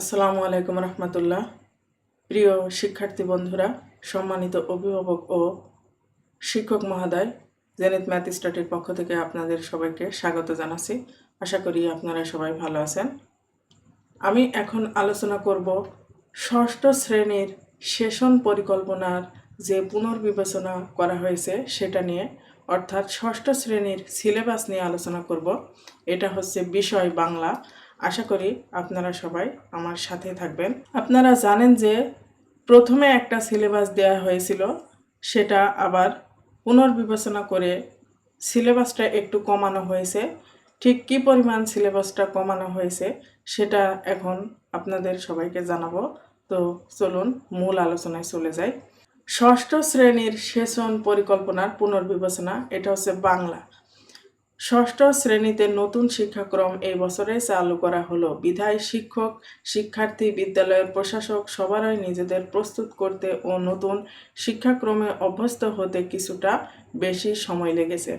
আসসালামু আলাইকুম রহমতুল্লাহ। প্রিয় শিক্ষার্থী বন্ধুরা, সম্মানিত অভিভাবক ও শিক্ষক মহোদয় জেনিত ম্যাথ স্টাডির পক্ষ থেকে আপনাদের সবাইকে স্বাগত জানাচ্ছি। আশা করি আপনারা সবাই ভালো আছেন। আমি এখন আলোচনা করব ষষ্ঠ শ্রেণির সেশন পরিকল্পনার যে পুনর্বিবেচনা করা হয়েছে সেটা নিয়ে, অর্থাৎ ষষ্ঠ শ্রেণির সিলেবাস নিয়ে আলোচনা করব। এটা হচ্ছে বিষয় বাংলা। আশা করি আপনারা সবাই আমার সাথে থাকবেন। আপনারা জানেন যে প্রথমে একটা সিলেবাস দেওয়া হয়েছিল, সেটা আবার পুনর্বিবেচনা করে সিলেবাসটা একটু কমানো হয়েছে। ঠিক কী পরিমাণ সিলেবাসটা কমানো হয়েছে, সেটা এখন আপনাদের সবাইকে জানাব। তো চলুন মূল আলোচনায় চলে যাই। ষষ্ঠ শ্রেণির সেশন পরিকল্পনার পুনর্বিবেচনা, এটা হচ্ছে বাংলা। ষষ্ঠ শ্রেণীতে নতুন শিক্ষাক্রম এই বছরে চালু করা হলো। বিধায় শিক্ষক, শিক্ষার্থী, বিদ্যালয়ের প্রশাসক সবারই নিজেদের প্রস্তুত করতে ও নতুন শিক্ষাক্রমে অভ্যস্ত হতে কিছুটা বেশি সময় লেগেছে।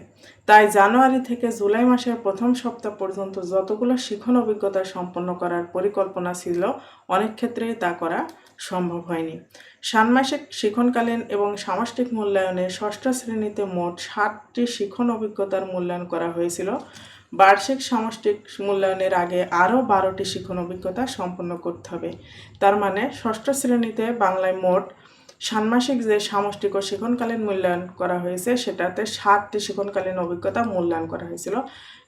তাই জানুয়ারি থেকে জুলাই মাসের প্রথম সপ্তাহ পর্যন্ত যতগুলো শিখন অভিজ্ঞতা সম্পন্ন করার পরিকল্পনা ছিল, অনেক ক্ষেত্রেই তা করা সম্ভব হয়নি। ষান্মাসিক শিখনকালীন এবং সামষ্টিক মূল্যায়নে ষষ্ঠ শ্রেণীতে মোট ষাটটি শিখন অভিজ্ঞতার মূল্যায়ন করা হয়েছিল। বার্ষিক সামষ্টিক মূল্যায়নের আগে আরও বারোটি শিখন অভিজ্ঞতা সম্পন্ন করতে হবে। তার মানে ষষ্ঠ শ্রেণীতে বাংলায় মোট ষান্মাসিক যে সামষ্টিক ও শিখনকালীন মূল্যায়ন করা হয়েছে, সেটাতে সাতটি শিখনকালীন অভিজ্ঞতা মূল্যায়ন করা হয়েছিল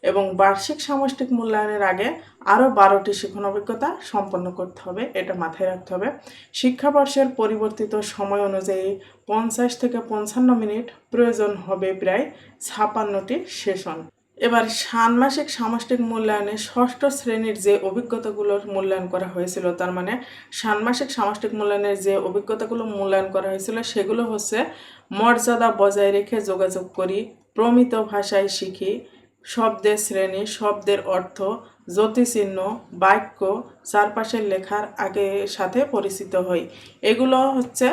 এবং বার্ষিক সামষ্টিক মূল্যায়নের আগে আরও বারোটি শিখন অভিজ্ঞতা সম্পন্ন করতে হবে, এটা মাথায় রাখতে হবে। শিক্ষাবর্ষের পরিবর্তিত সময় অনুযায়ী পঞ্চাশ থেকে পঞ্চান্ন মিনিট প্রয়োজন হবে প্রায় ছাপান্নটি সেশন। এবার ষান্মাসিক সামষ্টিক মূল্যায়নে ষষ্ঠ শ্রেণির যে অভিজ্ঞতাগুলোর মূল্যায়ন করা হয়েছিল, তার মানে ষান্মাসিক সামষ্টিক মূল্যায়নের যে অভিজ্ঞতাগুলো মূল্যায়ন করা হয়েছিল, সেগুলো হচ্ছে মর্যাদা বজায় রেখে যোগাযোগ করি, প্রমিত ভাষায় শিখি, শব্দের শ্রেণি, শব্দের অর্থ, জ্যোতিচিহ্ন, বাক্য, চারপাশের লেখার আগে সাথে পরিচিত হই। এগুলো হচ্ছে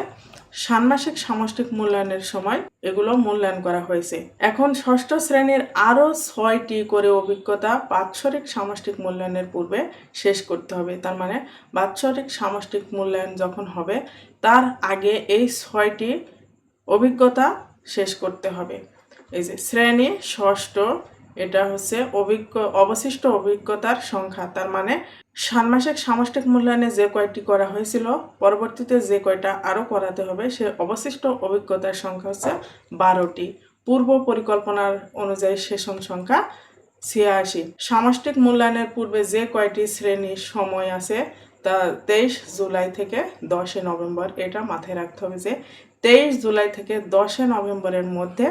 ষান্মাসিক সামষ্টিক মূল্যায়নের সময় এগুলো মূল্যায়ন করা হয়েছে। এখন ষষ্ঠ শ্রেণির আরও ছয়টি করে অভিজ্ঞতা বাৎসরিক সামষ্টিক মূল্যায়নের পূর্বে শেষ করতে হবে। তার মানে বাৎসরিক সামষ্টিক মূল্যায়ন যখন হবে, তার আগে এই ছয়টি অভিজ্ঞতা শেষ করতে হবে। এই যে শ্রেণি, ষষ্ঠ এটা হচ্ছে অভিজ্ঞ, অবশিষ্ট অভিজ্ঞতার সংখ্যা। তার মানে ষান্মাসিক সামষ্টিক মূল্যায়নে যে কয়টি করা হয়েছিল, পরবর্তীতে যে কয়টা আরও করাতে হবে, সে অবশিষ্ট অভিজ্ঞতার সংখ্যা হচ্ছে বারোটি। পূর্ব পরিকল্পনার অনুযায়ী সেশন সংখ্যা ছিয়াশি। সামষ্টিক মূল্যায়নের পূর্বে যে কয়টি শ্রেণির সময় আছে, তা তেইশ জুলাই থেকে দশই নভেম্বর, এটা মাথায় রাখতে হবে যে তেইশ জুলাই থেকে দশই নভেম্বরের মধ্যে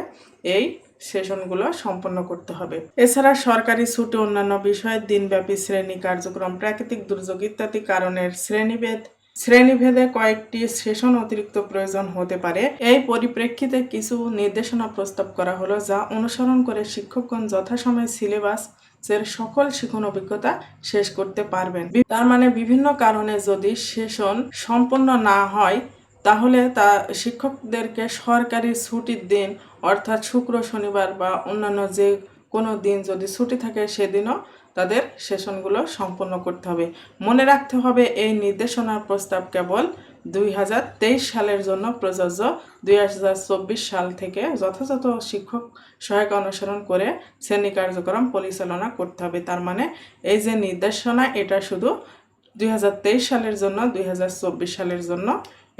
এই সেশনগুলো সম্পন্ন করতে হবে। এছাড়া সরকারি ছুটি অন্যান্য বিষয়ের দিনব্যাপী শ্রেণি কার্যক্রম, প্রাকৃতিক দুর্যোগ ইত্যাদি কারণের শ্রেণীভেদ, শ্রেণীভেদে কয়েকটি সেশন অতিরিক্ত প্রয়োজন হতে পারে। এই পরিপ্রেক্ষিতে কিছু নির্দেশনা প্রস্তাব করা হলো যা অনুসরণ করে শিক্ষকগণ যথাসময়ে সিলেবাস এর সকল শিখন অভিজ্ঞতা শেষ করতে পারবেন। তার মানে বিভিন্ন কারণে যদি সেশন সম্পন্ন না হয়, তাহলে তা শিক্ষকদেরকে সরকারি ছুটির দিন অর্থাৎ শুক্র, শনিবার বা অন্যান্য যে কোনো দিন যদি ছুটি থাকে সেদিনও তাদের সেশনগুলো সম্পন্ন করতে হবে। মনে রাখতে হবে, এই নির্দেশনার প্রস্তাব কেবল দুই হাজার তেইশ সালের জন্য প্রযোজ্য। দুই হাজার চব্বিশ সাল থেকে যথাযথ শিক্ষক সহায়তা অনুসরণ করে শ্রেণি কার্যক্রম পরিচালনা করতে হবে। তার মানে এই যে নির্দেশনা, এটা শুধু দুই হাজার তেইশ সালের জন্য, দুই হাজার চব্বিশ সালের জন্য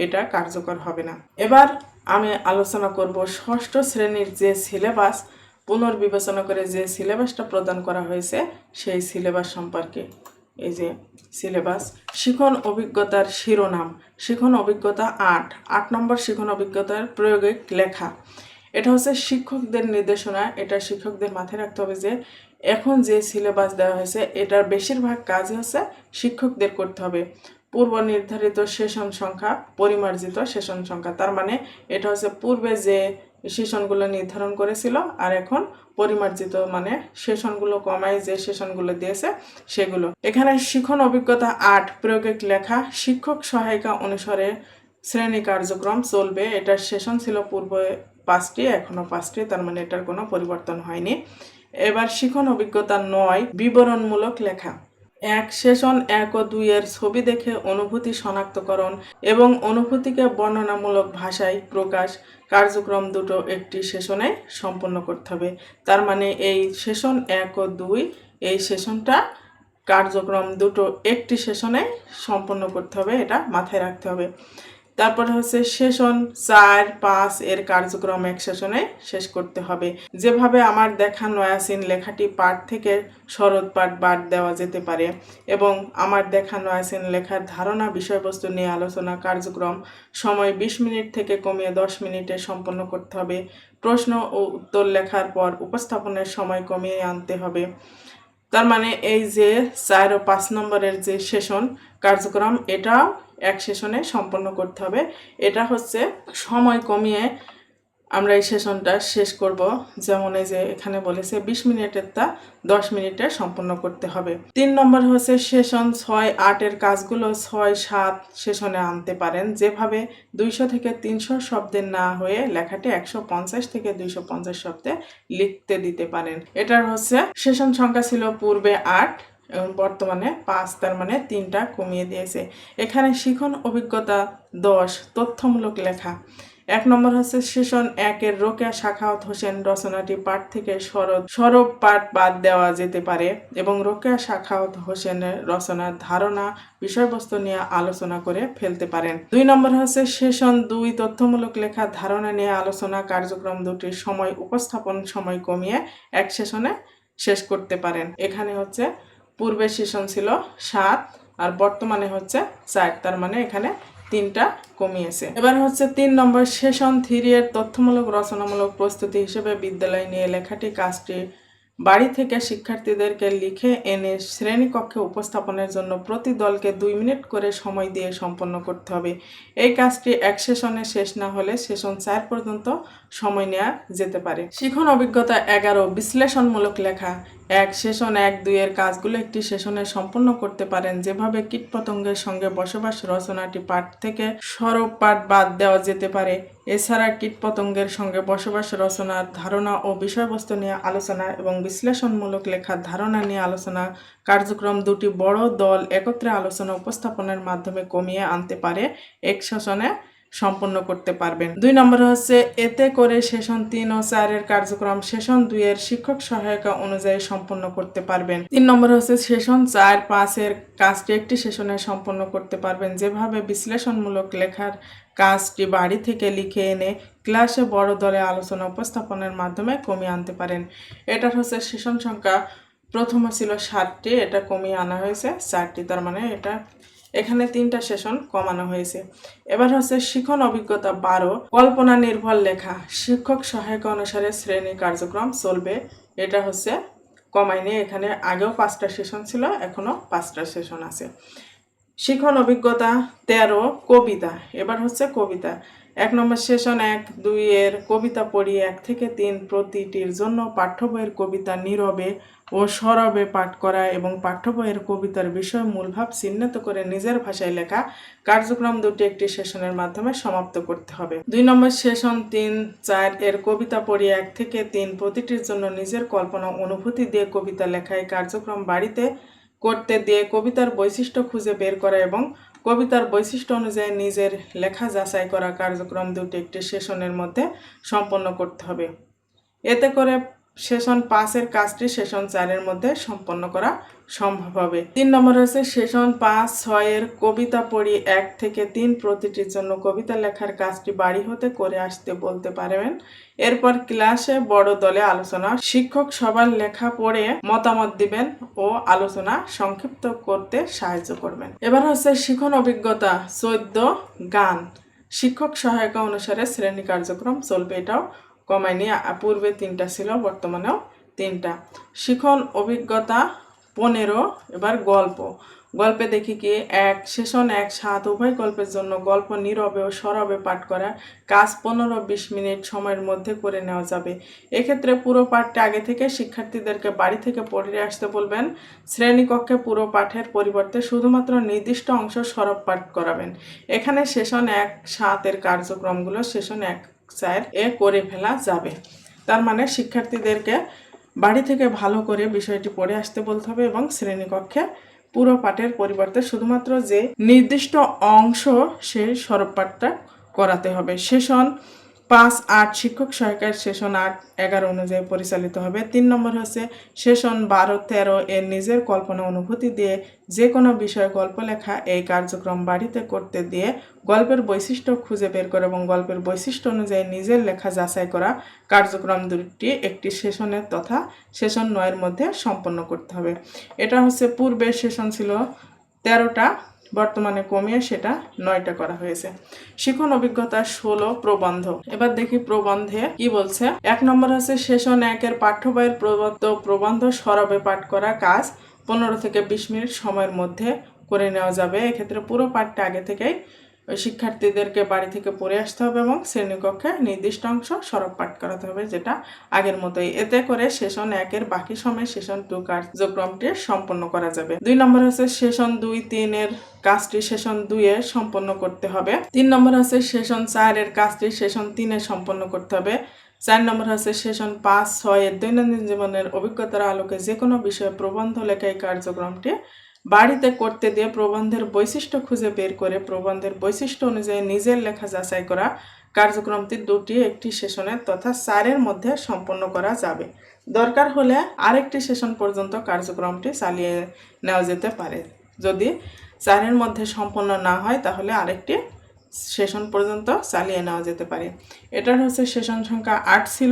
এটা কার্যকর হবে না। এবার আমি আলোচনা করব ষষ্ঠ শ্রেণির যে সিলেবাস, পুনর্বিবেচনা করে যে সিলেবাসটা প্রদান করা হয়েছে, সেই সিলেবাস সম্পর্কে। এই যে সিলেবাস, শিখন অভিজ্ঞতার শিরোনাম। শিখন অভিজ্ঞতা আট। আট নম্বর শিখন অভিজ্ঞতার প্রয়োগিক লেখা। এটা হচ্ছে শিক্ষকদের নির্দেশনা। এটা শিক্ষকদের মাথায় রাখতে হবে যে, এখন যে সিলেবাস দেওয়া হয়েছে, এটার বেশিরভাগ কাজ হচ্ছে শিক্ষকদের করতে হবে। পূর্ব নির্ধারিত সেশন সংখ্যা, পরিমার্জিত সেশন সংখ্যা। তার মানে এটা হচ্ছে পূর্বে যে সেশনগুলো নির্ধারণ করেছিল আর এখন পরিমার্জিত মানে সেশনগুলো কমায় যে সেশনগুলো দিয়েছে সেগুলো। এখানে শিখন অভিজ্ঞতা আট প্রয়োগিক লেখা শিক্ষক সহায়িকা অনুসারে শ্রেণি কার্যক্রম চলবে। এটার সেশন ছিল পূর্বে পাঁচটি এখনও পাঁচটি, তার মানে এটার কোনো পরিবর্তন হয়নি। এবার শিখন অভিজ্ঞতা নয়, বিবরণমূলক লেখা। এক সেশন, এক ও দুইয়ের ছবি দেখে অনুভূতি শনাক্তকরণ এবং অনুভূতিকে বর্ণনামূলক ভাষায় প্রকাশ। কার্যক্রম দুটো একটি সেশনে সম্পন্ন করতে হবে। তার মানে এই সেশন এক ও দুই, এই সেশনটা কার্যক্রম দুটো একটি সেশনে সম্পন্ন করতে হবে, এটা মাথায় রাখতে হবে। তারপরে হচ্ছে সেশন চার, পাঁচ এর কার্যক্রম এক সেশনে শেষ করতে হবে। যেভাবে আমার দেখা নয়াসিন লেখাটি পাঠ থেকে শরৎ পাঠ বাদ দেওয়া যেতে পারে এবং আমার দেখা নয়াসিন লেখার ধারণা বিষয়বস্তু নিয়ে আলোচনা কার্যক্রম সময় বিশ মিনিট থেকে কমিয়ে দশ মিনিটে সম্পন্ন করতে হবে। প্রশ্ন ও উত্তর লেখার পর উপস্থাপনের সময় কমিয়ে আনতে হবে। তার মানে এই যে চার ও পাঁচ নম্বরের যে সেশন কার্যক্রম এটা এক সেশনে সম্পন্ন করতে হবে। এটা হচ্ছে সময় কমিয়ে আমরা এই সেশনটা শেষ করব। যেমন এই যে এখানে বলেছে, বিশ মিনিটের তা দশ মিনিটে সম্পন্ন করতে হবে। তিন নম্বর হচ্ছে সেশন ছয় আটের কাজগুলো ছয় সাত সেশনে আনতে পারেন। যেভাবে দুইশো থেকে তিনশো শব্দের না হয়ে লেখাটি একশো পঞ্চাশ থেকে দুইশো পঞ্চাশ শব্দে লিখতে দিতে পারেন। এটার হচ্ছে সেশন সংখ্যা ছিল পূর্বে আট, এবং বর্তমানে পাঁচ, তার মানে তিনটা কমিয়ে দিয়েছে। এখানে শিখন অভিজ্ঞতা দশ, তথ্যমূলক লেখা। এক নম্বর হচ্ছে সেশন একের রোকেয়া শাখাওয়াত হোসেন রচনাটি পাঠ থেকে শরৎ সরব পাঠ বাদ দেওয়া যেতে পারে এবং রোকেয়া শাখাওয়াত হোসেনের রচনার ধারণা, বিষয়বস্তু নিয়ে আলোচনা করে ফেলতে পারেন। দুই নম্বর হচ্ছে সেশন দুই, তথ্যমূলক লেখা ধারণা নিয়ে আলোচনা কার্যক্রম দুটির সময় উপস্থাপন সময় কমিয়ে এক সেশনে শেষ করতে পারেন। এখানে হচ্ছে পূর্বের সেশন ছিল সাত আর বর্তমানে হচ্ছে চার, তার মানে এখানে তিনটা কমিয়েছে। এবার হচ্ছে তিন নম্বর সেশন থ্রি এর তথ্যমূলক, রচনামূলক প্রস্তুতি হিসেবে বিদ্যালয় নিয়ে লেখাটি কাজটি বাড়ি থেকে শিক্ষার্থীদেরকে লিখে এনে শ্রেণীকক্ষে উপস্থাপনের জন্য প্রতি দলকে দুই মিনিট করে সময় দিয়ে সম্পন্ন করতে হবে। এই কাজটি এক সেশনে শেষ না হলে সেশন চার পর্যন্ত সময় নেওয়া যেতে পারে। শিখন অভিজ্ঞতা এগারো, বিশ্লেষণমূলক লেখা এক সেশন, এক দুইয়ের কাজগুলো একটি সেশনে সম্পূর্ণ করতে পারেন। যেভাবে কীটপতঙ্গের সঙ্গে বসবাস রচনাটি পাঠ থেকে সরব পাঠ বাদ দেওয়া যেতে পারে, এছাড়া কীটপতঙ্গের সঙ্গে বসবাস রচনার ধারণা ও বিষয়বস্তু নিয়ে আলোচনা এবং বিশ্লেষণমূলক লেখার ধারণা নিয়ে আলোচনা কার্যক্রম দুটি বড় দল একত্রে আলোচনা উপস্থাপনের মাধ্যমে কমিয়ে আনতে পারে। এক সেশনে সম্পন্ন করতে পারবেন। দুই নম্বর হচ্ছে, এতে করে সেশন তিন ও চারের কার্যক্রম সেশন দুইয়ের শিক্ষক সহায়িকা অনুযায়ী সম্পন্ন করতে পারবেন। তিন নম্বর হচ্ছে, সেশন চার পাঁচের কাজটি একটি সেশনে সম্পন্ন করতে পারবেন। যেভাবে বিশ্লেষণমূলক লেখার কাজটি বাড়ি থেকে লিখে এনে ক্লাসে বড় দলে আলোচনা উপস্থাপনের মাধ্যমে কমিয়ে আনতে পারেন। এটার হচ্ছে, সেশন সংখ্যা প্রথমে ছিল সাতটি, এটা কমিয়ে আনা হয়েছে। চারটি, তার মানে এটা এখানে তিনটা সেশন কমানো হয়েছে। এবার হচ্ছে শিখন অভিজ্ঞতা বারো, কল্পনা নির্ভর লেখা। শিক্ষক সহায়ক অনুসারে শ্রেণি কার্যক্রম চলবে। এটা হচ্ছে কমায়নি এখানে আগেও পাঁচটা সেশন ছিল, এখনও পাঁচটা সেশন আছে। শিখন অভিজ্ঞতা তেরো, কবিতা। এবার হচ্ছে কবিতা। এক নম্বর সেশন এক দুই এর কবিতা পড়ি এক থেকে তিন প্রতিটির জন্য পাঠ্য বইয়ের কবিতা নীরবে ও সরবে পাঠ করা এবং পাঠ্য বইয়ের কবিতার বিষয় মূলভাব চিহ্নিত করে নিজের ভাষায় লেখা কার্যক্রম দুটি একটি সেশনের মাধ্যমে সমাপ্ত করতে হবে। দুই নম্বর সেশন তিন, চার এর কবিতা পড়ি এক থেকে তিন প্রতিটির জন্য নিজের কল্পনা অনুভূতি দিয়ে কবিতা লেখায় কার্যক্রম বাড়িতে করতে দিয়ে কবিতার বৈশিষ্ট্য খুঁজে বের করা এবং কবিতার বৈশিষ্ট্য অনুযায়ী নিজের লেখা যাচাই করা কার্যক্রম দুটি একটি সেশনের মধ্যে সম্পন্ন করতে হবে। এতে করে সেশন পাঁচের কাজটি সেশন চারের মধ্যে সম্পন্ন করা সম্ভব হবে। তিন নম্বর হচ্ছে সেশন পাঁচ ছয়ের কবিতা পড়ি এক থেকে তিন প্রতিটির জন্য কবিতা লেখার কাজটি বাড়ি হতে করে আসতে বলতে পারবেন। এরপর ক্লাসে বড় দলে আলোচনা, শিক্ষক সবার লেখা পড়ে মতামত দিবেন ও আলোচনা সংক্ষিপ্ত করতে সাহায্য করবেন। এবার হচ্ছে শিখন অভিজ্ঞতা, চোদ্দ গান। শিক্ষক সহায়িকা অনুসারে শ্রেণি কার্যক্রম চলবে এটাও। কমায়নি পূর্বে তিনটা ছিল, বর্তমানেও তিনটা। শিখন অভিজ্ঞতা পনেরো, এবার গল্প। গল্পে দেখি কি, এক সেশন এক সাত উভয় গল্পের জন্য গল্প নীরবে ও সরবে পাঠ করা, কাজ পনেরো বিশ মিনিট সময়ের মধ্যে করে নেওয়া যাবে। এক্ষেত্রে পুরো পাঠটা আগে থেকে শিক্ষার্থীদেরকে বাড়ি থেকে পড়ে আসতে বলবেন। শ্রেণীকক্ষে পুরো পাঠের পরিবর্তে শুধুমাত্র নির্দিষ্ট অংশ সরব পাঠ করাবেন। এখানে সেশন এক সাতের কার্যক্রমগুলো সেশন এক চার এ করে ফেলা যাবে। তার মানে শিক্ষার্থীদেরকে বাড়ি থেকে ভালো করে বিষয়টি পড়ে আসতে বলতে হবে এবং শ্রেণীকক্ষে পুরো পাঠের পরিবর্তে শুধুমাত্র যে নির্দিষ্ট অংশ সে সরব পাঠটা করাতে হবে। সেশন পাঁচ আট শিক্ষক সহায়িকার সেশন আট এগারো অনুযায়ী পরিচালিত হবে। তিন নম্বর হচ্ছে সেশন বারো তেরো এর নিজের কল্পনা অনুভূতি দিয়ে যে কোনো বিষয়ে গল্প লেখা, এই কার্যক্রম বাড়িতে করতে দিয়ে গল্পের বৈশিষ্ট্য খুঁজে বের করে এবং গল্পের বৈশিষ্ট্য অনুযায়ী নিজের লেখা যাচাই করা কার্যক্রম দুটি একটি সেশনের তথা সেশন নয়ের মধ্যে সম্পন্ন করতে হবে। এটা হচ্ছে পূর্বের সেশন ছিল তেরোটা। বর্তমানে কমিয়ে সেটা নয়টা করা হয়েছে। শিখন অভিজ্ঞতা ষোলো প্রবন্ধ। এবার দেখি প্রবন্ধে কি বলছে। এক নম্বর হচ্ছে সেশন একের পাঠ্য বইয়ের প্রবদ্ধ প্রবন্ধ সরবে পাঠ করা কাজ পনেরো থেকে বিশ মিনিট সময়ের মধ্যে করে নেওয়া যাবে। এক্ষেত্রে পুরো পাঠটা আগে থেকেই শিক্ষার্থীদেরকে বাড়ি থেকে পড়ে আসতে হবে এবং শ্রেণীকক্ষে নির্দিষ্ট অংশ সরব পাঠ করাতে হবে, যেটা আগের মতোই। এতে করে সেশন একের বাকি সময় সেশন টু কার্যক্রমটি সম্পন্ন করা যাবে। দুই নম্বর হচ্ছে সেশন দুই তিনের কাজটি সেশন দুইয়ে সম্পন্ন করতে হবে। তিন নম্বর হচ্ছে সেশন চারের কাজটি সেশন তিনে সম্পন্ন করতে হবে। চার নম্বর হচ্ছে সেশন পাঁচ ছয়ের দৈনন্দিন জীবনের অভিজ্ঞতার আলোকে যে কোনো বিষয়ে প্রবন্ধ লেখা এই কার্যক্রমটি বাড়িতে করতে দিয়ে প্রবন্ধের বৈশিষ্ট্য খুঁজে বের করে প্রবন্ধের বৈশিষ্ট্য অনুযায়ী নিজের লেখা যাচাই করা কার্যক্রমটি দুটি, একটি সেশনে তথা চারের মধ্যে সম্পন্ন করা যাবে। দরকার হলে আরেকটি সেশন পর্যন্ত কার্যক্রমটি চালিয়ে নেওয়া যেতে পারে। যদি চারের মধ্যে সম্পন্ন না হয়, তাহলে আরেকটি সেশন পর্যন্ত চালিয়ে নেওয়া যেতে পারে। এটার হচ্ছে সেশন সংখ্যা আট ছিল,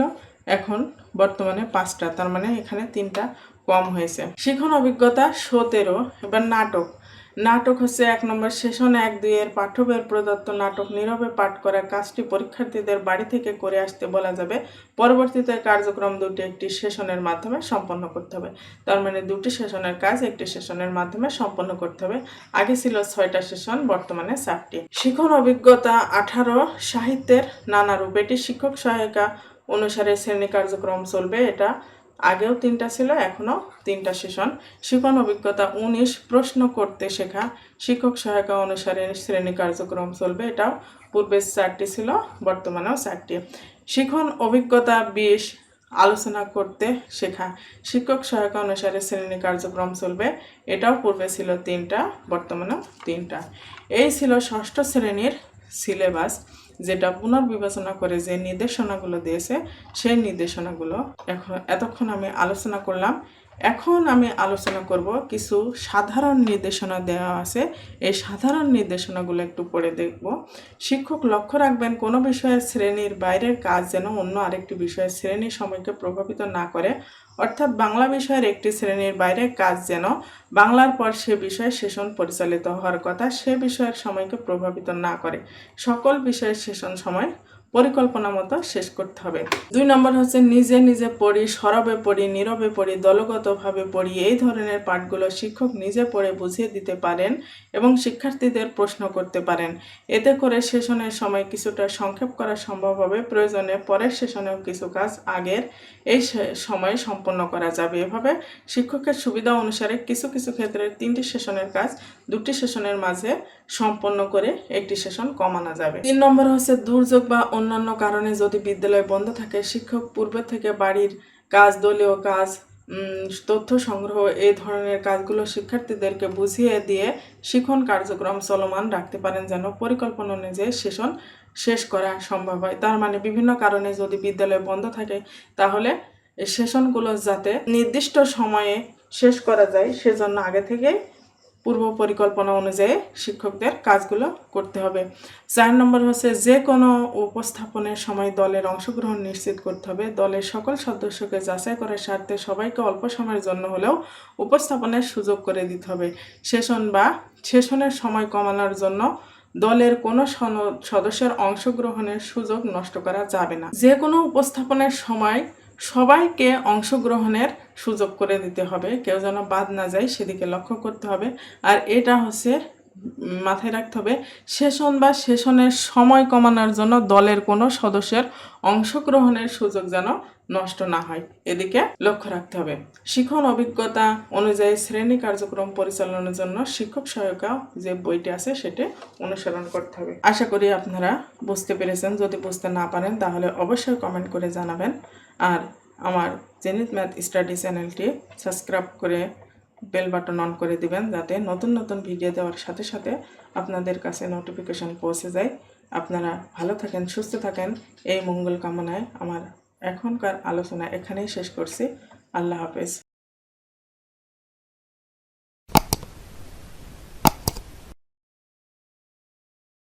এখন বর্তমানে পাঁচটা। তার মানে এখানে তিনটা কম হয়েছে। শিখন অভিজ্ঞতা সতেরো, এবার নাটক। নাটক হচ্ছে এক নম্বর সেশন, এক দুই এর পাঠ্যবইয়ের প্রদত্ত নাটক। নীরবে পাঠ করা কাজটি পরীক্ষার্থীদের বাড়ি থেকে করে আসতে বলা যাবে। পরবর্তীতে কার্যক্রম দুটি একটি সেশনের মাধ্যমে সম্পন্ন করতে হবে। তার মানে দুটি সেশনের কাজ একটি সেশনের মাধ্যমে সম্পন্ন করতে হবে। আগে ছিল ছয়টা সেশন, বর্তমানে চারটি। শিখন অভিজ্ঞতা আঠারো, সাহিত্যের নানা রূপ। এটি শিক্ষক সহায়িকা অনুসারে শ্রেণি কার্যক্রম চলবে। এটা আগেও তিনটা ছিল, এখনও তিনটা সেশন। শিখন অভিজ্ঞতা উনিশ, প্রশ্ন করতে শেখা। শিক্ষক সহায়িকা অনুসারে শ্রেণি কার্যক্রম চলবে। এটাও পূর্বে চারটি ছিল, বর্তমানেও চারটি। শিখন অভিজ্ঞতা বিশ, আলোচনা করতে শেখা। শিক্ষক সহায়িকা অনুসারে শ্রেণি কার্যক্রম চলবে। এটাও পূর্বে ছিল তিনটা, বর্তমানেও তিনটা। এই ছিল ষষ্ঠ শ্রেণির সিলেবাস। যেটা পুনর্বিবেচনা করে যে নির্দেশনাগুলো দিয়েছে সেই নির্দেশনাগুলো এখন এতক্ষণ আমি আলোচনা করলাম। এখন আমি আলোচনা করব কিছু সাধারণ নির্দেশনা দেওয়া আছে। এই সাধারণ নির্দেশনাগুলো একটু পড়ে দেখব। শিক্ষক লক্ষ্য রাখবেন কোনো বিষয়ের শ্রেণির বাইরের কাজ যেন অন্য আরেকটি বিষয়ের শ্রেণির সময়কে প্রভাবিত না করে। অর্থাৎ বাংলা বিষয়ের একটি শ্রেণির বাইরে কাজ যেন বাংলার পর সে বিষয়ে সেশন পরিচালিত হওয়ার কথা, সে বিষয়ের সময়কে প্রভাবিত না করে। সকল বিষয়ের সেশন সময় পরিকল্পনা মতো শেষ করতে হবে। দুই নম্বর হচ্ছে নিজে নিজে পড়ি, সরবে পড়ি, নীরবে পড়ি, দলগতভাবে পড়ি, এই ধরনের পাঠগুলো শিক্ষক নিজে পড়ে বুঝিয়ে দিতে পারেন এবং শিক্ষার্থীদের প্রশ্ন করতে পারেন। এতে করে সেশনের সময় কিছুটা সংক্ষেপ করা সম্ভব হবে। প্রয়োজনে পরের সেশনেও কিছু কাজ আগের এই সময়ে সম্পন্ন করা যাবে। এভাবে শিক্ষকের সুবিধা অনুসারে কিছু কিছু ক্ষেত্রে তিনটি সেশনের কাজ দুটি সেশনের মাঝে সম্পন্ন করে একটি সেশন কমানো যাবে। তিন নম্বর হচ্ছে দুর্যোগ বা অন্যান্য কারণে যদি বিদ্যালয় বন্ধ থাকে, শিক্ষক পূর্বে থেকে বাড়ির কাজ, দলীয় কাজ তথ্য সংগ্রহ এই ধরনের কাজগুলো শিক্ষার্থীদেরকে বুঝিয়ে দিয়ে শিখন কার্যক্রম চলমান রাখতে পারেন যেন পরিকল্পনা অনুযায়ী সেশন শেষ করা সম্ভব হয়। তার মানে বিভিন্ন কারণে যদি বিদ্যালয় বন্ধ থাকে, তাহলে সেশনগুলো যাতে নির্দিষ্ট সময়ে শেষ করা যায়, সেজন্য আগে থেকেই পূর্ব পরিকল্পনা অনুযায়ী শিক্ষকদের কাজগুলো করতে হবে। চার নম্বর হচ্ছে যে কোনো উপস্থাপনের সময় দলের অংশগ্রহণ নিশ্চিত করতে হবে। দলের সকল সদস্যকে যাচাই করার স্বার্থে সবাইকে অল্প সময়ের জন্য হলেও উপস্থাপনের সুযোগ করে দিতে হবে। সেশন বা সেশনের সময় কমানোর জন্য দলের কোনো সদস্যের অংশগ্রহণের সুযোগ নষ্ট করা যাবে না। যে কোনো উপস্থাপনের সময় সবাইকে অংশগ্রহণের সুযোগ করে দিতে হবে। কেউ যেন বাদ না যায়, সেদিকে লক্ষ্য করতে হবে। আর এটা হচ্ছে মাথায় রাখতে হবে, সেশন বা সেশনের সময় কমানোর জন্য দলের কোনো সদস্যের অংশগ্রহণের সুযোগ যেন নষ্ট না হয়। এদিকে লক্ষ্য রাখতে হবে, শিখন অভিজ্ঞতা অনুযায়ী শ্রেণি কার্যক্রম পরিচালনার জন্য শিক্ষক সহায়িকা যে বইটি আছে সেটি অনুসরণ করতে হবে। আশা করি আপনারা বুঝতে পেরেছেন, যদি বুঝতে না পারেন তাহলে অবশ্যই কমেন্ট করে জানাবেন। আর আমার জেনিত ম্যাথ স্টাডি চ্যানেলটি সাবস্ক্রাইব করে বেল বাটন অন করে দিবেন যাতে নতুন নতুন ভিডিও দেওয়ার সাথে সাথে আপনাদের কাছে নোটিফিকেশন পৌঁছে যায়। আপনারা ভালো থাকেন, সুস্থ থাকেন। এই মঙ্গল কামনায় আমার এখনকার আলোচনা এখানেই শেষ করছি। আল্লাহ হাফেজ।